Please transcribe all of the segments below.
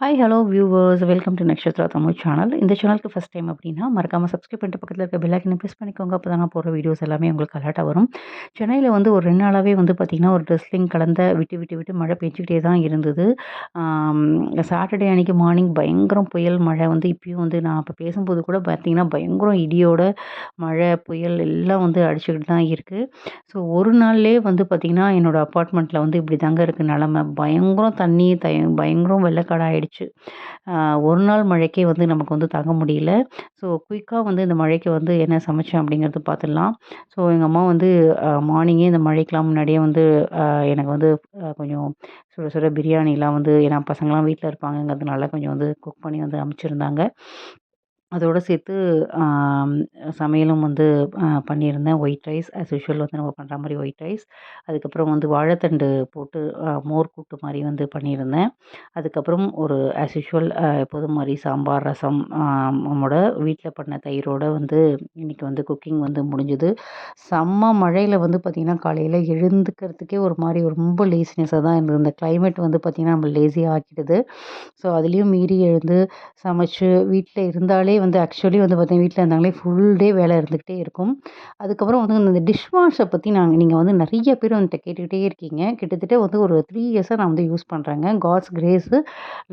Hi hello viewers welcome to Nakshatra Tamil channel இந்த சேனலுக்கு first time அப்படின்னா மறக்காமல் சப்ஸ்கிரைப் பண்ணிட்டு பக்கத்தில் இருக்க பெல்லைக்கனை ப்ரெஸ் பண்ணிக்கோங்க. அப்போ தான் நான் போகிற வீடியோஸ் எல்லாமே உங்களுக்கு அலர்ட்டாக வரும். சென்னையில் வந்து ஒரு ரெண்டு நாளாகவே வந்து பார்த்திங்கன்னா ஒரு ட்ரெஸ்லிங் கலந்த விட்டு விட்டு விட்டு மழை பெஞ்சிக்கிட்டே தான் இருந்தது. சாட்டர்டே அன்றைக்கி மார்னிங் பயங்கரம் புயல் மழை வந்து இப்பயும் வந்து நான் இப்போ பேசும்போது கூட பார்த்திங்கன்னா பயங்கரம் இடியோட மழை புயல் எல்லாம் வந்து அடிச்சுக்கிட்டு தான் இருக்குது ஸோ ஒரு நாள்லேயே வந்து பார்த்திங்கன்னா என்னோடய அப்பார்ட்மெண்ட்டில் வந்து இப்படி தாங்க இருக்குது நிலமை. பயங்கரம் தண்ணி தய பயங்கரம் வெள்ளக்காடாக ஆயிடுச்சு ஒரு நாள் மழைக்கே வந்து நமக்கு வந்து தாங்க முடியல. ஸோ குயிக்காக வந்து இந்த மழைக்கு வந்து என்ன சமைச்சேன் அப்படிங்கிறது பார்த்துடலாம் ஸோ எங்கள் அம்மா வந்து மார்னிங்கே இந்த மழைக்கெலாம் முன்னாடியே வந்து எனக்கு வந்து கொஞ்சம் சுட சுட பிரியாணிலாம் வந்து ஏன்னா பசங்களாம் வீட்டில் இருப்பாங்கங்கிறதுனால கொஞ்சம் வந்து குக் பண்ணி வந்து அனுப்பிச்சிருந்தாங்க அதோடு சேர்த்து சமையலும் வந்து பண்ணியிருந்தேன். ஒயிட் ரைஸ் ஆஸ் யூஷுவல் வந்து நம்ம பண்ணுற மாதிரி ஒயிட் ரைஸ் அதுக்கப்புறம் வந்து வாழைத்தண்டு போட்டு மோர் கூட்டு மாதிரி வந்து பண்ணியிருந்தேன். அதுக்கப்புறம் ஒரு ஆஸ் யூஷுவல் எப்போதும் மாதிரி சாம்பார் ரசம் நம்மளோட வீட்டில் பண்ண தயிரோடு வந்து இன்றைக்கி வந்து குக்கிங் வந்து முடிஞ்சுது. செம்ம மழையில் வந்து பார்த்திங்கன்னா காலையில் எழுந்துக்கிறதுக்கே ஒரு மாதிரி ரொம்ப லேசினஸாக தான் இருந்தது. இந்த கிளைமேட் வந்து பார்த்திங்கன்னா நம்ம லேசியாக ஆக்கிடுது. ஸோ அதுலேயும் மீறி எழுந்து சமைச்சு வீட்டில் இருந்தாலே வந்து ஆக்சுவலி வந்து பார்த்தீங்கன்னா வீட்டில் இருந்தாங்களே ஃபுல் டே வேலை இருந்துக்கிட்டே இருக்கும். அதுக்கப்புறம் வந்து இந்த டிஷ் வாஷை பற்றி நாங்கள் நீங்கள் வந்து நிறைய பேர் வந்துட்டு கேட்டுக்கிட்டே இருக்கீங்க. கிட்டத்தட்ட வந்து ஒரு த்ரீ இயர்ஸாக நான் வந்து யூஸ் பண்ணுறேங்க காட்ஸ் கிரேஸு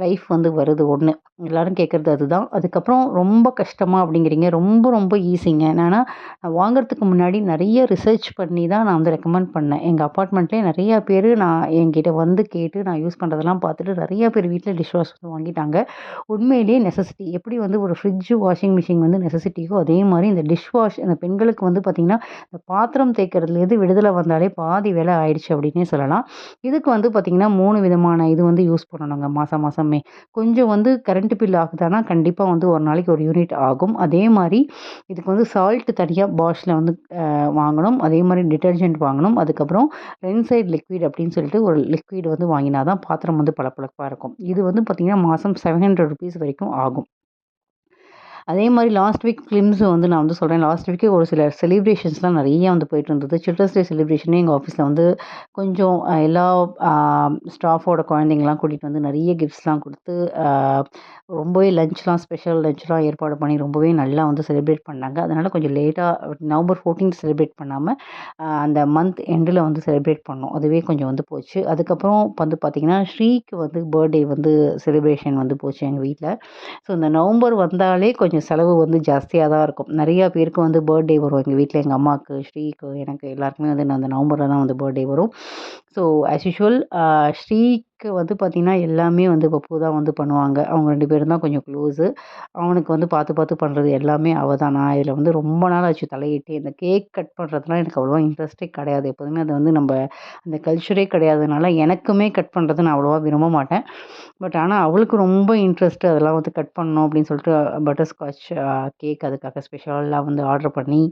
லைஃப் வந்து வருது ஒன்று எல்லோரும் கேட்குறது அதுதான். அதுக்கப்புறம் ரொம்ப கஷ்டமாக அப்படிங்கிறீங்க. ரொம்ப ரொம்ப ஈஸிங்க என்னென்னா நான் வாங்குறதுக்கு முன்னாடி நிறைய ரிசர்ச் பண்ணி தான் நான் வந்து ரெக்கமெண்ட் பண்ணேன். எங்கள் அப்பார்ட்மெண்ட்லேயே நிறையா பேர் நான் என்கிட்ட வந்து கேட்டு நான் யூஸ் பண்ணுறதெல்லாம் பார்த்துட்டு நிறையா பேர் வீட்டில் டிஷ் வாஷ் வாங்கிட்டாங்க. உண்மையிலேயே நெசசிட்டி எப்படி வந்து ஒரு ஃப்ரிட்ஜு வாஷிங் மிஷின் வந்து நெசசிட்டியோ அதே மாதிரி இந்த டிஷ் வாஷ் இந்த பெண்களுக்கு வந்து பார்த்திங்கன்னா இந்த பாத்திரம் தேய்க்கிறதுலேருந்து விடுதலை வந்தாலே பாதி வேலை ஆயிடுச்சு அப்படின்னே சொல்லலாம். இதுக்கு வந்து பார்த்திங்கன்னா மூணு விதமான இது வந்து யூஸ் பண்ணணுங்க. மாதம் மாதமே கொஞ்சம் வந்து கரண்ட் பில் ஆகுதானா கண்டிப்பாக வந்து ஒரு நாளைக்கு ஒரு யூனிட் ஆகும். அதே மாதிரி இதுக்கு வந்து சால்ட் தனியாக பாஷில் வந்து வாங்கணும். அதே மாதிரி டிட்டர்ஜென்ட் வாங்கணும். அதுக்கப்புறம் ரென்சைட் லிக்விட் அப்படின்னு சொல்லிட்டு ஒரு லிக்விட் வந்து வாங்கினா தான் பாத்திரம் வந்து பளபளப்பாக இருக்கும். இது வந்து பார்த்திங்கன்னா மாதம் செவன் ஹண்ட்ரட் ருபீஸ் வரைக்கும் ஆகும். அதே மாதிரி லாஸ்ட் வீக் ஃபிலிம்ஸ் வந்து நான் வந்து சொல்கிறேன் லாஸ்ட் வீக்கே ஒரு சில செலிப்ரேஷன்ஸ்லாம் நிறைய வந்து போயிட்டு இருந்தது. சில்ட்ரன்ஸ் டே செலிப்ரேஷனே எங்கள் ஆஃபீஸில் வந்து கொஞ்சம் எல்லா ஸ்டாஃபோட குழந்தைங்களாம் கூட்டிகிட்டு வந்து நிறைய கிஃப்ட்ஸ்லாம் கொடுத்து ரொம்பவே லஞ்ச்லாம் ஸ்பெஷல் லஞ்ச்லாம் ஏற்பாடு பண்ணி ரொம்பவே நல்லா வந்து செலிப்ரேட் பண்ணாங்க. அதனால் கொஞ்சம் லேட்டாக நவம்பர் ஃபோர்டீன் செலிப்ரேட் பண்ணாமல் அந்த மந்த் எண்டில் வந்து செலிப்ரேட் பண்ணோம். அதுவே கொஞ்சம் வந்து போச்சு. அதுக்கப்புறம் வந்து பார்த்திங்கன்னா ஸ்ரீக்கு வந்து பர்த்டே வந்து செலிப்ரேஷன் வந்து போச்சு எங்கள் வீட்டில் ஸோ இந்த நவம்பர் வந்தாலே கொஞ்சம் கொஞ்சம் செலவு வந்து ஜாஸ்தியாக தான் இருக்கும். நிறையா பேருக்கு வந்து பர்த்டே வரும். எங்கள் வீட்டில் எங்கள் அம்மாவுக்கு ஸ்ரீக்கு எனக்கு எல்லாருக்குமே வந்து அந்த நவம்பரில் தான் வந்து பர்த்டே வரும். ஸோ ஆஸ் யூஷுவல் ஸ்ரீக்கு வந்து பார்த்திங்கன்னா எல்லாமே வந்து பப்பு தான் வந்து பண்ணுவாங்க. அவங்க ரெண்டு பேரும் தான் கொஞ்சம் க்ளோஸு அவனுக்கு வந்து பார்த்து பார்த்து பண்ணுறது எல்லாமே அவள் தான். நான் இதில் வந்து ரொம்ப நாள் ஆச்சு தலையிட்டு. இந்த கேக் கட் பண்ணுறதுலாம் எனக்கு அவ்வளோவா இன்ட்ரெஸ்ட்டே கிடையாது. எப்போதுமே அது வந்து நம்ம அந்த கல்ச்சரே கிடையாதுனால எனக்குமே கட் பண்ணுறது நான் அவ்வளோவா விரும்ப மாட்டேன். பட் ஆனால் அவளுக்கு ரொம்ப இன்ட்ரெஸ்ட்டு அதெல்லாம் வந்து கட் பண்ணணும் அப்படின்னு சொல்லிட்டு பட்டர்ஸ்காட்ச் கேக் அதுக்காக ஸ்பெஷலாக வந்து ஆர்டர் பண்ணி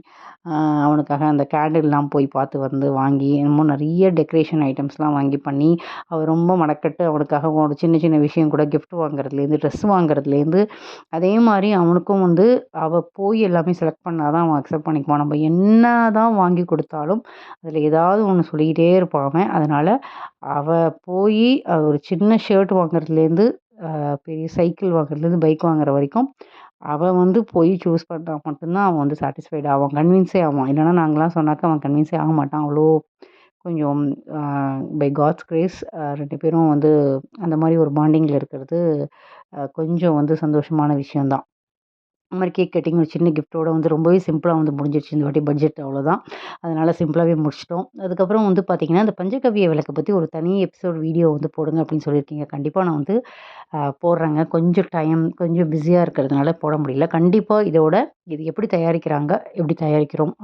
அவனுக்காக அந்த கேண்டில்லாம் போய் பார்த்து வந்து வாங்கி என்னமோ நிறைய டெக்கரேஷன் ஐட்டம்ஸ்லாம் வாங்கி பண்ணி அவள் ரொம்ப மடக்கட்டு அவனுக்காக ஒரு சின்ன சின்ன விஷயம் கூட கிஃப்ட் வாங்குறதுலேருந்து ட்ரெஸ் வாங்குறதுலேருந்து அதே மாதிரி அவனுக்கும் வந்து அவள் போய் எல்லாமே செலக்ட் பண்ணால் தான் அவன் அக்செப்ட் பண்ணிக்குவான். நம்ம என்ன தான் வாங்கி கொடுத்தாலும் அதில் ஏதாவது ஒன்று சொல்லிக்கிட்டே இருப்பான் அதனால் அவள் போய் ஒரு சின்ன ஷர்ட் வாங்குறதுலேருந்து பெரிய சைக்கிள் வாங்குறதுலேருந்து பைக் வாங்குற வரைக்கும் அவன் வந்து போய் சூஸ் பண்ணுறா மட்டும்தான் அவன் வந்து சாட்டிஸ்ஃபைட் ஆவான் கன்வின்ஸே ஆவான். இல்லைனா நாங்களாம் சொன்னாக்கா அவன் கன்வின்ஸே ஆக மாட்டான். அவ்வளோ கொஞ்சம் பை காட்ஸ் கிரேஸ் ரெண்டு பேரும் வந்து அந்த மாதிரி ஒரு பாண்டிங்கில் இருக்கிறது கொஞ்சம் வந்து சந்தோஷமான விஷயம் அது மாதிரி கேக் கட்டிங் ஒரு சின்ன கிஃப்ட்டோட வந்து ரொம்பவே சிம்பிளாக வந்து முடிஞ்சிருச்சு இந்த வாட்டி பட்ஜெட் அவ்வளோதான் அதனால் சிம்பிளாகவே முடிச்சிட்டோம். அதுக்கப்புறம் வந்து பார்த்திங்கன்னா இந்த பஞ்சகவிய விளக்கை பற்றி ஒரு தனி எபிசோட் வீடியோ வந்து போடுங்க அப்படின்னு சொல்லியிருக்கீங்க. கண்டிப்பாக நான் வந்து போடுறேங்க. கொஞ்சம் டைம் கொஞ்சம் பிஸியாக இருக்கிறதுனால போட முடியல. கண்டிப்பாக இதோட இது எப்படி தயாரிக்கிறாங்க எப்படி தயாரிக்கிறோம்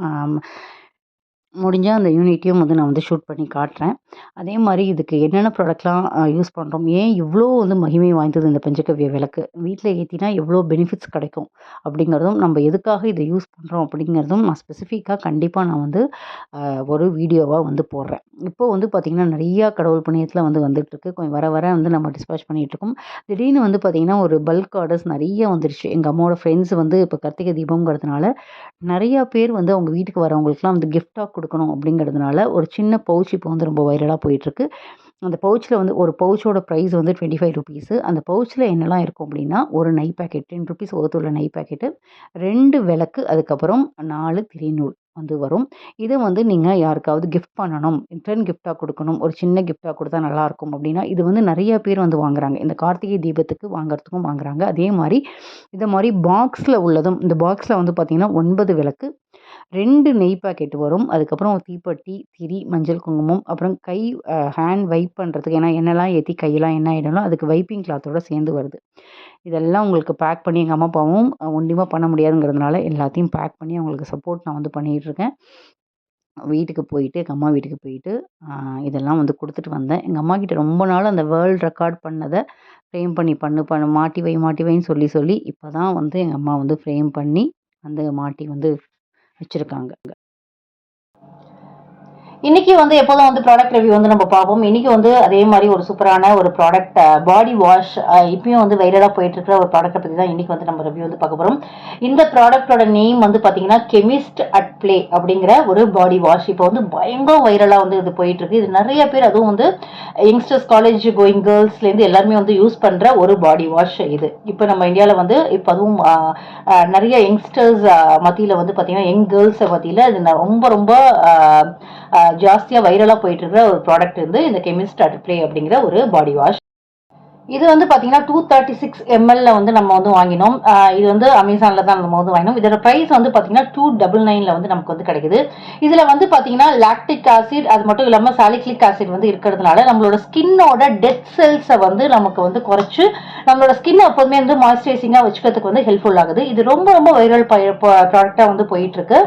முடிஞ்சால் அந்த யூனிட்டையும் வந்து நான் வந்து ஷூட் பண்ணி காட்டுறேன். அதே மாதிரி இதுக்கு என்னென்ன ப்ராடக்ட்லாம் யூஸ் பண்ணுறோம் ஏன் இவ்வளோ வந்து மகிமை வாய்ந்தது இந்த பஞ்சகவ்ய விளக்கு? வீட்டில் ஏற்றினா எவ்வளோ பெனிஃபிட்ஸ் கிடைக்கும் அப்படிங்கிறதும் நம்ம எதுக்காக இதை யூஸ் பண்ணுறோம் அப்படிங்கிறதும் நான் ஸ்பெசிஃபிக்காக கண்டிப்பாக நான் வந்து ஒரு வீடியோவாக வந்து போடுறேன். இப்போ வந்து பார்த்திங்கன்னா நிறையா கடவுள் புண்ணியத்தில் வந்து வந்துட்டுருக்கு கொஞ்சம் வர வர வந்து நம்ம டிஸ்பேச் பண்ணிகிட்ருக்கோம் திடீர்னு வந்து பார்த்திங்கன்னா ஒரு பல்க் ஆர்டர்ஸ் நிறைய வந்துருச்சு. எங்கள் அம்மாவோட ஃப்ரெண்ட்ஸ் வந்து இப்போ கார்த்திகை தீபங்கிறதுனால நிறையா பேர் வந்து அவங்க வீட்டுக்கு வரவங்களுக்குலாம் வந்து கிஃப்டாக கொடுக்கணும் அப்படிங்கிறதுனால ஒரு சின்ன பவுச் இப்போ வந்து ரொம்ப வைரலாக போயிட்டுருக்கு. அந்த பவுச்சில் வந்து ஒரு பவுச்சோட ப்ரைஸ் வந்து டுவெண்ட்டி ஃபைவ் ருபீஸு அந்த பவுச்சில் என்னெல்லாம் இருக்கும் அப்படின்னா ஒரு நெய் பேக்கெட் டென் ருபீஸ் ஒவ்வொருத்தருள்ள நை நெய் பேக்கெட்டு ரெண்டு விளக்கு அதுக்கப்புறம் நாலு திரிநூல் வந்து வரும். இதை வந்து நீங்கள் யாருக்காவது கிஃப்ட் பண்ணணும் ரிட்டர்ன் கிஃப்டாக கொடுக்கணும் ஒரு சின்ன கிஃப்டாக கொடுத்தா நல்லாயிருக்கும் அப்படின்னா இது வந்து நிறைய பேர் வந்து வாங்குறாங்க. இந்த கார்த்திகை தீபத்துக்கு வாங்குறதுக்கும் வாங்குறாங்க. அதே மாதிரி இதை மாதிரி பாக்ஸில் உள்ளதும் இந்த பாக்ஸில் வந்து பார்த்திங்கன்னா ஒன்பது விளக்கு ரெண்டு நெய் பாக்கெட் வரும். அதுக்கப்புறம் தீப்பெட்டி திரி மஞ்சள் குங்குமம் அப்புறம் கை ஹேண்ட் வைப் பண்ணுறதுக்கு ஏன்னா என்னெல்லாம் ஏற்றி கையெல்லாம் என்ன ஆகிடணும் அதுக்கு வைப்பிங் கிளாத்தோட சேர்ந்து வருது. இதெல்லாம் உங்களுக்கு பேக் பண்ணி எங்கள் அம்மா அப்பாவும் ஒண்டியமாக பண்ண முடியாதுங்கிறதுனால எல்லாத்தையும் பேக் பண்ணி அவங்களுக்கு சப்போர்ட் நான் வந்து பண்ணிகிட்ருக்கேன் வீட்டுக்கு போயிட்டு எங்கள் அம்மா வீட்டுக்கு போயிட்டு இதெல்லாம் வந்து கொடுத்துட்டு வந்தேன். எங்கள் அம்மா கிட்ட ரொம்ப நாள் அந்த வேர்ல்டு ரெக்கார்ட் பண்ணதை ஃப்ரேம் பண்ணி பண்ணு பண்ணு மாட்டி வை மாட்டி வைன்னு சொல்லி சொல்லி இப்போ தான் வந்து எங்கள் அம்மா வந்து ஃப்ரேம் பண்ணி வந்து மாட்டி வந்து வச்சுருக்காங்க. இன்றைக்கி வந்து எப்போதும் வந்து ப்ராடக்ட் ரிவ்யூ வந்து நம்ம பார்ப்போம். இன்றைக்கி வந்து அதே மாதிரி ஒரு சூப்பரான ஒரு ப்ராடக்ட் பாடி வாஷ் இப்பயும் வந்து வைரலாக போயிட்டு இருக்கிற ஒரு ப்ராடக்ட்டை பற்றி தான் இன்றைக்கி வந்து நம்ம ரிவ்யூ வந்து பார்க்க போகிறோம் இந்த ப்ராடக்டோட நேம் வந்து பார்த்தீங்கன்னா கெமிஸ்ட் அட் ப்ளே அப்படிங்கிற ஒரு பாடி வாஷ் இப்போ வந்து பயங்கர வைரலாக வந்து இது போயிட்டு இருக்கு இது நிறைய பேர் அதுவும் வந்து யங்ஸ்டர்ஸ் காலேஜ் கோயிங் கேர்ள்ஸ்லேருந்து எல்லாருமே வந்து யூஸ் பண்ணுற ஒரு பாடி வாஷ் இது. இப்போ நம்ம இந்தியாவில் வந்து இப்போ அதுவும் நிறைய யங்ஸ்டர்ஸ் மத்தியில் வந்து பார்த்தீங்கன்னா யங் கேர்ள்ஸை மத்தியில் இது ரொம்ப ரொம்ப ஜாஸ்தியாக வைரலாக போயிட்டு இருக்கிற ஒரு ப்ராடக்ட் வந்து இந்த கெமிஸ்ட் ப்ளே அப்படிங்கிற ஒரு பாடி வாஷ் இது வந்து பார்த்தீங்கன்னா டூ தேர்ட்டி சிக்ஸ் எம்எல்ல வந்து நம்ம வந்து வாங்கினோம். இது வந்து அமேசானில் தான் நம்ம வந்து வாங்கினோம். இதோட ப்ரைஸ் வந்து பார்த்தீங்கன்னா டூ டபுள் நைனில் வந்து நமக்கு வந்து கிடைக்குது. இதில் வந்து பார்த்தீங்கன்னா லாக்டிக் ஆசிட் அது மட்டும் இல்லாமல் சாலிக்லிக் ஆசிட் வந்து இருக்கிறதுனால நம்மளோட ஸ்கின்னோட டெத் செல்ஸை வந்து நமக்கு வந்து குறைச்சி நம்மளோட ஸ்கின் எப்போதுமே வந்து மாய்ஸ்சரைசிங்காக வச்சுக்கிறதுக்கு வந்து ஹெல்ப்ஃபுல் ஆகுது. இது ரொம்ப ரொம்ப வைரல் ப்ராடக்டாக வந்து போயிட்டுருக்கு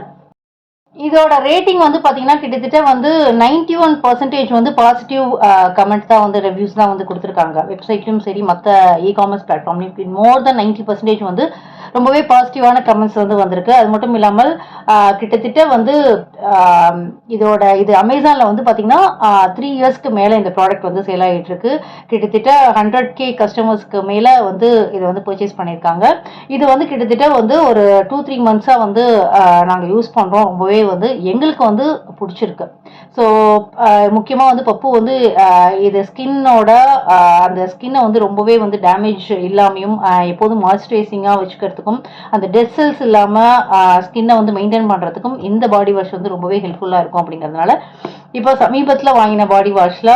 இதோட ரேட்டிங் வந்து பார்த்தீங்கன்னா கிட்டத்தட்ட வந்து நைன்டி ஒன் பர்சன்டேஜ் வந்து பாசிட்டிவ் கமெண்ட் தான் வந்து ரிவ்யூஸ் தான் வந்து கொடுத்துருக்காங்க. வெப்சைட்லையும் சரி மற்ற இ காமர்ஸ் பிளாட்ஃபார்ம்லையும் மோர் தென் நைன்டி பர்சன்டேஜ் வந்து ரொம்பவே பாசிட்டிவான கமெண்ட்ஸ் வந்து வந்திருக்கு. அது மட்டும் இல்லாமல் கிட்டத்தட்ட வந்து இதோட இது அமேசானில் வந்து பார்த்தீங்கன்னா த்ரீ இயர்ஸ்க்கு மேலே இந்த ப்ராடக்ட் வந்து சேல் ஆகிட்டு இருக்கு. கிட்டத்தட்ட ஹண்ட்ரட் கே கஸ்டமர்ஸ்க்கு மேலே வந்து இதை வந்து பர்ச்சேஸ் பண்ணியிருக்காங்க. இது வந்து கிட்டத்தட்ட வந்து ஒரு டூ த்ரீ மந்த்ஸாக வந்து நாங்கள் யூஸ் பண்ணுறோம் ரொம்பவே வந்து எங்களுக்கு வந்து பிடிச்சிருக்கு. ஸோ முக்கியமாக வந்து பப்பு வந்து இது ஸ்கின்னோட அந்த ஸ்கின்னை வந்து ரொம்பவே வந்து டேமேஜ் இல்லாமையும் எப்போதும் மாய்ஸ்சரைசிங்காக பண்ணுறதுக்கும் அந்த டெட் செல்ஸ் இல்லாமல் ஸ்கின்னை வந்து மெயின்டைன் பண்ணுறதுக்கும் இந்த பாடி வாஷ் வந்து ரொம்பவே ஹெல்ப்ஃபுல்லாக இருக்கும் அப்படிங்கிறதுனால இப்போ சமீபத்தில் வாங்கின பாடி வாஷில்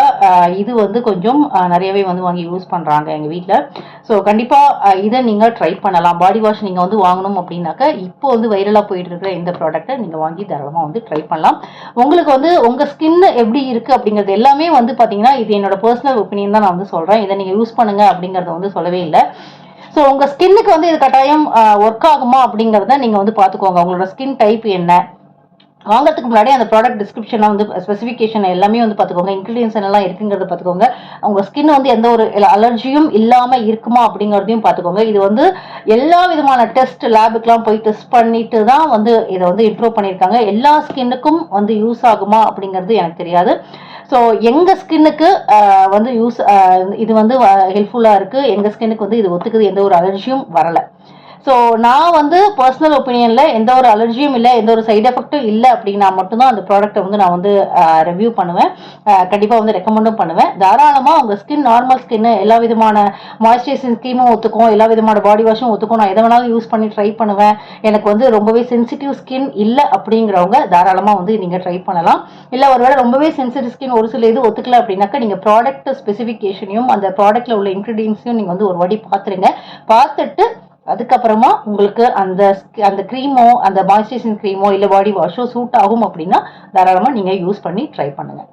இது வந்து கொஞ்சம் நிறையவே வந்து வாங்கி யூஸ் பண்ணுறாங்க எங்கள் வீட்டில் ஸோ கண்டிப்பாக இதை நீங்கள் ட்ரை பண்ணலாம். பாடி வாஷ் நீங்கள் வந்து வாங்கணும் அப்படின்னாக்கா இப்போ வந்து வைரலாக போயிட்டு இருக்கிற இந்த ப்ராடக்ட்டை நீங்கள் வாங்கி தாராளமாக வந்து ட்ரை பண்ணலாம். உங்களுக்கு வந்து உங்கள் ஸ்கின் எப்படி இருக்குது அப்படிங்கிறது எல்லாமே வந்து பார்த்தீங்கன்னா இது என்னோட பர்சனல் ஒப்பீனியன் தான் நான் வந்து சொல்கிறேன் இதை நீங்கள் யூஸ் பண்ணுங்கள் அப்படிங்கிறத வந்து சொல்லவே இல்லை. ஸோ உங்கள் ஸ்கின்னுக்கு வந்து இது கட்டாயம் ஒர்க் ஆகுமா அப்படிங்கிறத நீங்கள் வந்து பார்த்துக்கோங்க உங்களோட ஸ்கின் டைப் என்ன? வாங்கிறதுக்கு முன்னாடி அந்த ப்ராடக்ட் டிஸ்கிரிப்ஷனை வந்து ஸ்பெசிஃபிகேஷன் எல்லாமே வந்து பார்த்துக்கோங்க இன்க்ரீடியன்ஸ் எல்லாம் இருக்குங்கிறத பார்த்துக்கோங்க உங்கள் ஸ்கின் வந்து எந்த ஒரு அலர்ஜியும் இல்லாமல் இருக்குமா அப்படிங்கிறதையும் பார்த்துக்கோங்க இது வந்து எல்லா விதமான டெஸ்ட் லேபுக்கெலாம் போய் டெஸ்ட் பண்ணிட்டு தான் வந்து இதை வந்து இம்ப்ரூவ் பண்ணியிருக்காங்க எல்லா ஸ்கின்னுக்கும் வந்து யூஸ் ஆகுமா அப்படிங்கிறது எனக்கு தெரியாது. ஸோ எங்கள் ஸ்கின்னுக்கு வந்து யூஸ் இது வந்து ஹெல்ப்ஃபுல்லாக இருக்குது எங்கள் ஸ்கின்னுக்கு வந்து இது ஒத்துக்குது. எந்த ஒரு அலர்ஜியும் வரலை. ஸோ நான் வந்து பர்சனல் ஒப்பீனியனில் எந்த ஒரு அலர்ஜியும் இல்லை எந்த ஒரு சைட் எஃபெக்ட்டும் இல்லை அப்படின்னா மட்டும்தான் அந்த ப்ராடக்ட்டை வந்து நான் வந்து ரிவ்யூ பண்ணுவேன். கண்டிப்பாக வந்து ரெக்கமெண்டும் பண்ணுவேன். தாராளமாக உங்கள் ஸ்கின் நார்மல் ஸ்கின்னு எல்லா விதமான மாய்ஸ்சரைசிங் ஸ்கீமும் ஒத்துக்கும் எல்லா விதமான பாடி வாஷும் ஒத்துக்கும். நான் எதை வேணாலும் யூஸ் பண்ணி ட்ரை பண்ணுவேன். எனக்கு வந்து ரொம்பவே சென்சிட்டிவ் ஸ்கின் இல்லை அப்படிங்கிறவங்க தாராளமாக வந்து நீங்கள் ட்ரை பண்ணலாம். இல்லை ஒருவேளை ரொம்பவே சென்சிட்டிவ் ஸ்கின் ஒரு சில இது ஒத்துக்கல அப்படின்னாக்கா நீங்கள் ப்ராடக்ட் ஸ்பெசிஃபிகேஷனையும் அந்த ப்ராடக்ட்டில் உள்ள இன்க்ரீடியன்ஸையும் நீங்கள் வந்து ஒரு வாட்டி பார்த்துருங்க. பார்த்துட்டு அதுக்கப்புறமா உங்களுக்கு அந்த அந்த க்ரீமோ அந்த மாய்ஸ்சரைசிங் க்ரீமோ இல்லை பாடி வாஷோ சூட் ஆகும் அப்படின்னா தாராளமாக நீங்கள் யூஸ் பண்ணி ட்ரை பண்ணுங்கள்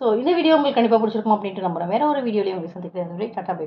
ஸோ இந்த வீடியோ உங்களுக்கு கண்டிப்பாக பிடிச்சிருக்கும் அப்படின்ட்டு நம்புறேன். வேற ஒரு வீடியோலையும் உங்களுக்கு சந்திக்கிறேன். Tata bye